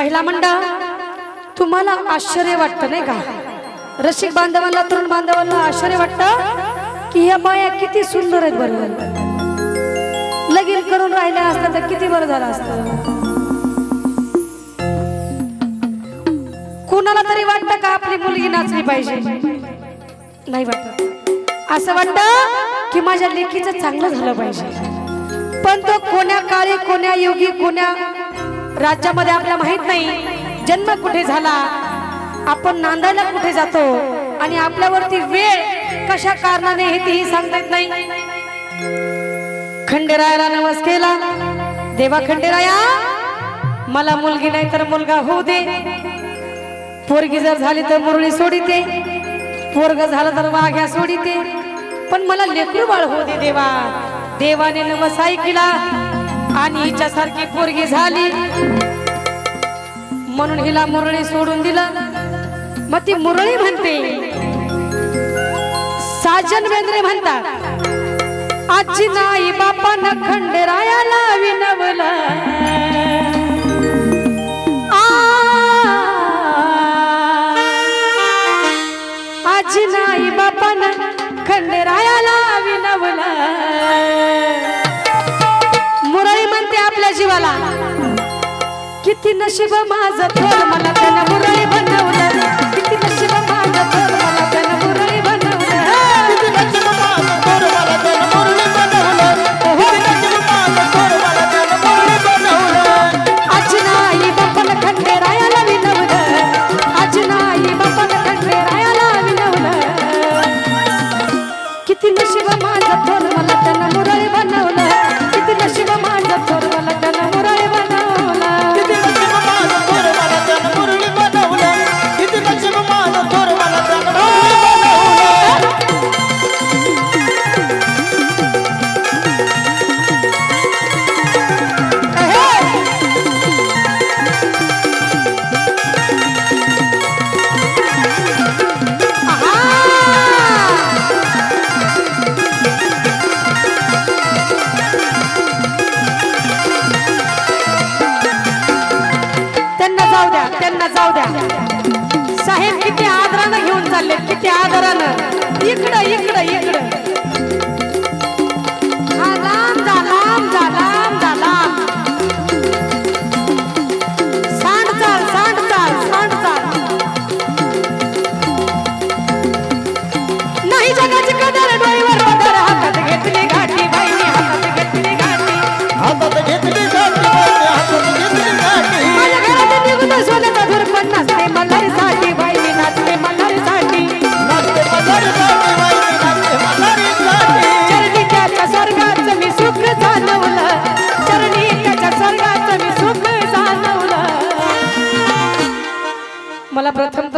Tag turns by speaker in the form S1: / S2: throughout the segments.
S1: महिला मंडळ तुम्हाला आश्चर्य वाटतं नाही का? रसिक बांधवांना तरुण बांधवांना आश्चर्य वाटतं की ह्या बाया किती सुंदर आहेत बरोबर लगीन करून राहिल्या असतात तर किती बरं झालं असतं. कुणाला तरी वाटतं का आपली मुलगी नाचली पाहिजे? नाही वाटत. असं वाटतं की माझ्या लेखीचं चांगलं झालं पाहिजे. पण तो कोण्या काळी कोण्या योगी कोण्या राज्यामध्ये आपल्या माहीत नाही. जन्म कुठे झाला? आपण नांदायला कुठे जातो? आणि आपल्यावरती वेळ कशा कारणाने हे तेही सांगता येत नाही? खंडेरायाला नमस केला. देवा खंडेराया मला मुलगी नाही तर मुलगा होऊ दे. पोरगी जर झाली तर मुरळी सोडिते. पोरग झालं तर वाघ्या सोडिते. पण मला लेकरू बाळ होऊ दे देवा. देवाने नमस ऐकला. आणि हिच्यासारखी पोरगी झाली. म्हणून हिला मुरळी सोडून दिलं. मग ती मुरळी म्हणते साजन वेंद्रे म्हणतात आजी नाही बापानं खंडेरायाला विनवलं आ, आजी नाही बापानं खंडेरायाला विनवलं म्हणते जीवाला किती नशीब माझं थोर मला त्यानं मुरळी बनवलं. जाऊ द्या त्यांना जाऊ द्या. साहेब किती आदरानं घेऊन चालले किती आदरानं. इकडं इकडं.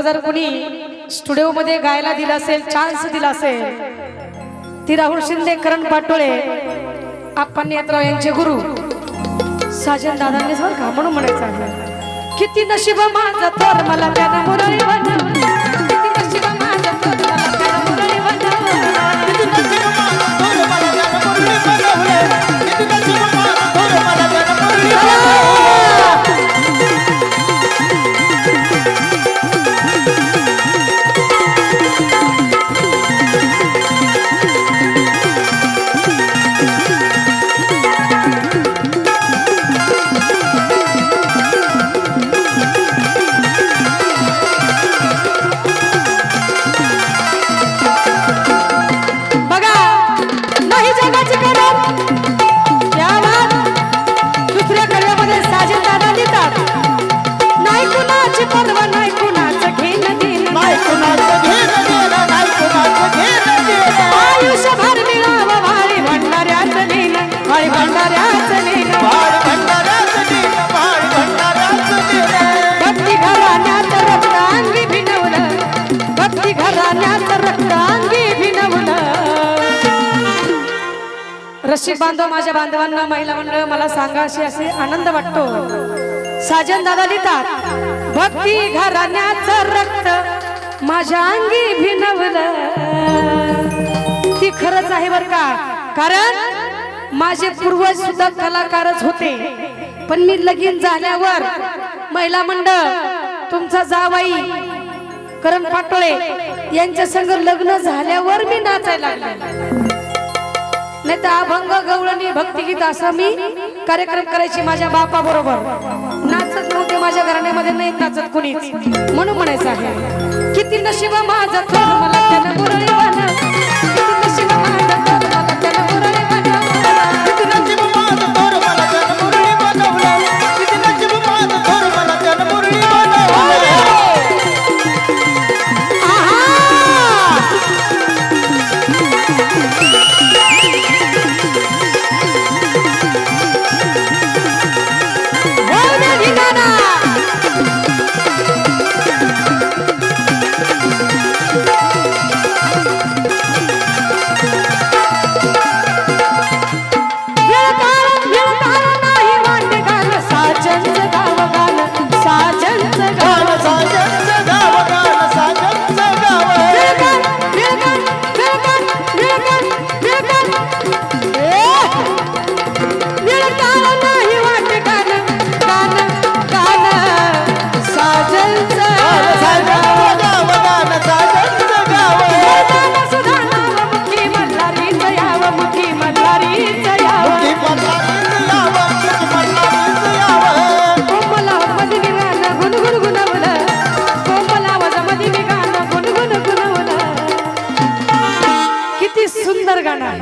S1: जर कोणी स्टुडिओमध्ये गायला दिला असेल चान्स दिला असेल ती राहुल शिंदे करण पाटोळे आपण यात्राव यांचे गुरु साजन दादांनीच बरं का म्हणून म्हणायचं आहे. किती नशीब माझा तर मला त्यानं मुरळी बनवलं रसिक बांधव माझ्या बांधवांना महिला मंडळ मला सांगा अशी असे आनंद वाटतो. साजन दादा लिहितात भक्ती घराण्याच रक्त माझ्या अंगी भिनवल. ती खरंच आहे बर का? कारण माझे पूर्वज सुद्धा कलाकारच होते. पण मी लगीन झाल्यावर महिला मंडळ तुमचा जावाई करण पाटोळे यांच्या संग लग्न झाल्यावर मी नाचायला लागले. नाही तर अभंग गवळणी भक्तिगीत असा मी कार्यक्रम करायची माझ्या बापा बरोबर नाचत नव्हते माझ्या घराण्यामध्ये नाही नाचत कुणीच. म्हणून म्हणायचं आहे किती नशिबा माझा मला त्यानं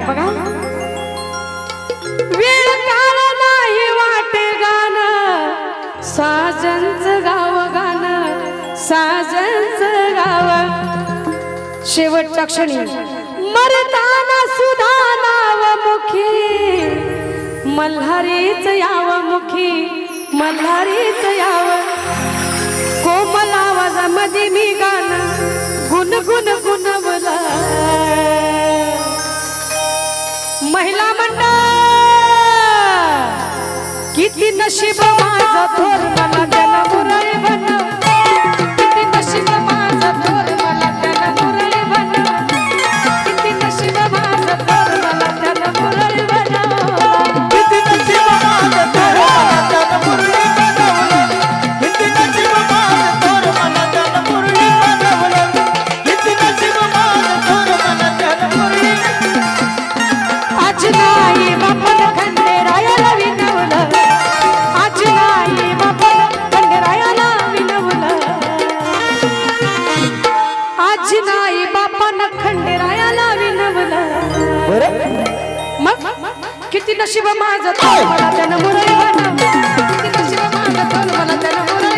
S1: बघा. वेळ काळ नाही वाटे गाणं. साजनच गाव गाणं. साजनच गाव. शेवटच्या क्षणी मरताना सुधा नाव मुखी. मल्हारीच याव मुखी. मल्हारीच याव. कोमल आवाजामध्ये मी गाणं. गुण गुण गुणवला. महिला मंडळ! किती नशीब माझा थोर मला जन्म नशीब माझं मला त्यानं मुरळी
S2: बनवलं. किती नशीब माझं मला त्यानं मुरळी